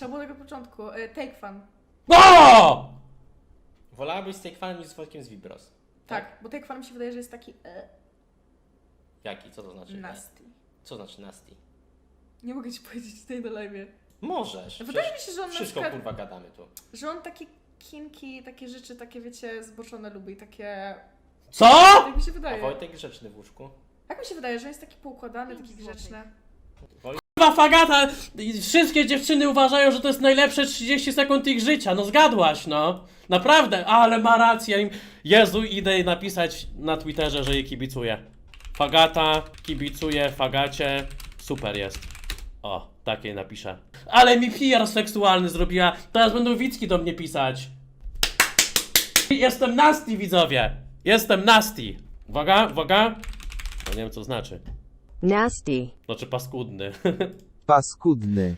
Trzeba było tego początku. E, Take fun. O! Wolałabyś z tej kwanem niż z Wojtkiem z Vibros? Tak, bo take fun mi się wydaje, że jest taki e, Jaki? Co to znaczy? nasty. Co znaczy nasty? Nie mogę ci powiedzieć tutaj na live. Możesz. Wydaje mi się, że on na Wszystko przykład, kurwa gadamy tu. że on takie kinki, takie rzeczy, takie wiecie, zboczone lubi, takie... Co? Tak mi się A wydaje. Wojtek grzeczny w łóżku? Tak mi się wydaje, że jest taki poukładany, taki grzeczny. Kurwa fagata! Wszystkie dziewczyny uważają, że to jest najlepsze 30 sekund ich życia. No zgadłaś, no. Naprawdę, ale ma rację. Im- Jezu, idę napisać na Twitterze, że jej kibicuję. Fagata, kibicuję, fagacie. Super jest. O, takiej napiszę. Ale mi PR seksualny zrobiła. Teraz będą Wicki do mnie pisać. Jestem nasty, widzowie. Jestem nasty. Uwaga, uwaga. No nie wiem, co znaczy. Nasty. Znaczy paskudny. Paskudny.